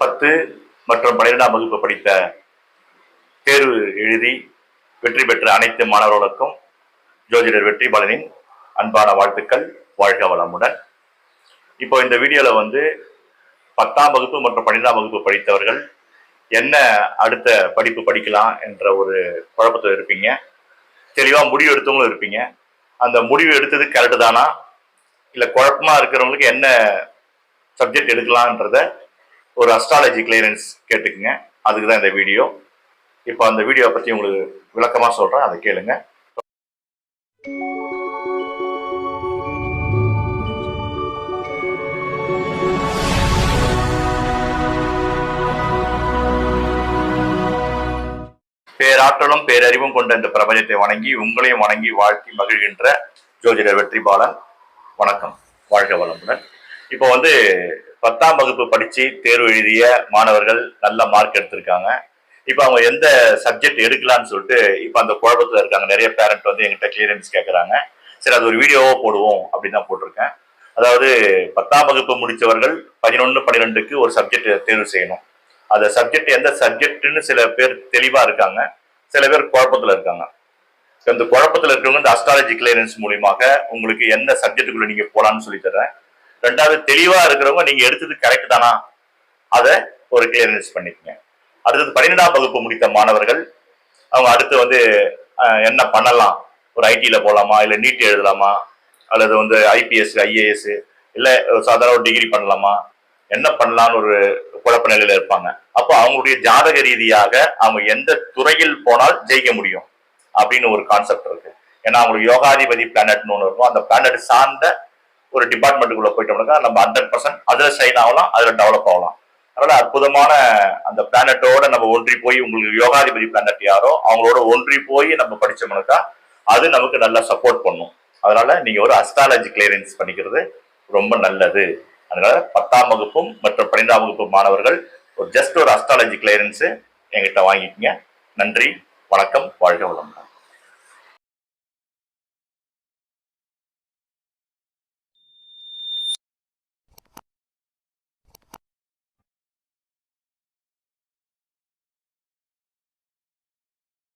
பத்து மற்றும் பன்னிரெண்டாம் வகுப்பு படித்த தேர்வு எழுதி வெற்றி பெற்ற அனைத்து மாணவர்களுக்கும் ஜோதிடர் வெற்றி பலனின் அன்பான வாழ்த்துக்கள் வாழ்க வளமுடன். இப்போ இந்த வீடியோவில் வந்து பத்தாம் வகுப்பு மற்றும் பன்னிரெண்டாம் வகுப்பு படித்தவர்கள் என்ன அடுத்த படிப்பு படிக்கலாம் என்ற ஒரு குழப்பத்தில் இருப்பீங்க. தெளிவாக முடிவு எடுத்தவங்களும் இருப்பீங்க. அந்த முடிவு எடுத்தது கரெக்டு தானா? இல்லை குழப்பமாக இருக்கிறவங்களுக்கு என்ன சப்ஜெக்ட் எடுக்கலான்றத ஒரு அஸ்ட்ராலஜி கிளியரன்ஸ் கேட்டுக்குங்க. அதுக்கு தான் இந்த வீடியோ இப்போ அந்த வீடியோவை பற்றி உங்களுக்கு விளக்கமாக சொல்கிறேன் அதை கேளுங்க. பேராற்றலும் பேரறிவும் கொண்ட இந்த பிரபஞ்சத்தை வணங்கி உங்களையும் வணங்கி வாழ்த்தி மகிழ்கின்ற ஜோதிடர் வெற்றிபாலன். வணக்கம். வாழ்க வளமுடன். இப்போ வந்து பத்தாம் வகுப்பு படித்து தேர்வு எழுதிய மாணவர்கள் நல்ல மார்க் எடுத்திருக்காங்க. இப்போ அவங்க எந்த சப்ஜெக்ட் எடுக்கலாம்னு சொல்லிட்டு இப்போ அந்த குழப்பத்தில் இருக்காங்க. நிறைய பேரண்ட் வந்து எங்கிட்ட கிளியரன்ஸ் கேட்குறாங்க சரி அது ஒரு வீடியோவோ போடுவோம் அப்படின்னு தான் போட்டிருக்கேன். அதாவது பத்தாம் வகுப்பு முடித்தவர்கள் பதினொன்று பன்னிரெண்டுக்கு ஒரு சப்ஜெக்ட் தேர்வு செய்யணும். அந்த சப்ஜெக்ட் எந்த சப்ஜெக்ட்னு சில பேர் தெளிவாக இருக்காங்க. சில பேர் குழப்பத்தில் இருக்காங்க. இந்த குழப்பத்தில் இருக்கிறவங்க இந்த அஸ்ட்ராலஜி கிளியரன்ஸ் மூலியமாக உங்களுக்கு எந்த சப்ஜெக்டுக்குள்ளே நீங்கள் போகலான்னு சொல்லி தர்றேன். ரெண்டாவது தெளிவா இருக்கிறவங்க நீங்க எடுத்தது கரெக்ட் தானா? அதை ஒரு கிளியரன்ஸ் பண்ணிக்கங்க. அடுத்தது பன்னிரெண்டாம் வகுப்பு முடித்த மாணவர்கள் அவங்க அடுத்து வந்து என்ன பண்ணலாம்? ஒரு ஐடியில் போகலாமா இல்லை நீட் எழுதலாமா? அல்லது வந்து ஐபிஎஸ் ஐஏஎஸ் இல்லை சாதாரண ஒரு டிகிரி பண்ணலாமா? என்ன பண்ணலான்னு ஒரு குழப்ப நிலையில இருப்பாங்க. அப்போ அவங்களுடைய ஜாதக ரீதியாக அவங்க எந்த துறையில் போனால் ஜெயிக்க முடியும்? அப்படின்னு ஒரு கான்செப்ட் இருக்கு. ஏன்னா அவங்களுக்கு யோகாதிபதி பிளானட்னு ஒன்று இருக்கும். அந்த பிளானட் சார்ந்த ஒரு டிபார்ட்மெண்ட்டுக்குள்ள போயிட்டோம்னாக்கா நம்ம ஹண்ட்ரட் பர்சன்ட் அதில் சைன் ஆகலாம் அதில் டெவலப் ஆகலாம். அதனால அற்புதமான அந்த பிளானட்டோட நம்ம ஒன்றி போய் உங்களுக்கு யோகாதிபதி பிளானட் யாரோ அவங்களோட ஒன்றி போய் நம்ம படிச்சோம்னாக்கா அது நமக்கு நல்லா சப்போர்ட் பண்ணும். அதனால நீங்க ஒரு அஸ்ட்ராலஜி கிளியரன்ஸ் பண்ணிக்கிறது ரொம்ப நல்லது. அதனால பத்தாம் வகுப்பும் மற்றும் பன்னிரெண்டாம் வகுப்பு மாணவர்கள் ஒரு ஜஸ்ட் ஒரு அஸ்ட்ராலஜி கிளியரன்ஸ் என்கிட்ட வாங்கிக்கங்க. நன்றி வணக்கம் வாழ்க வளமுடன்.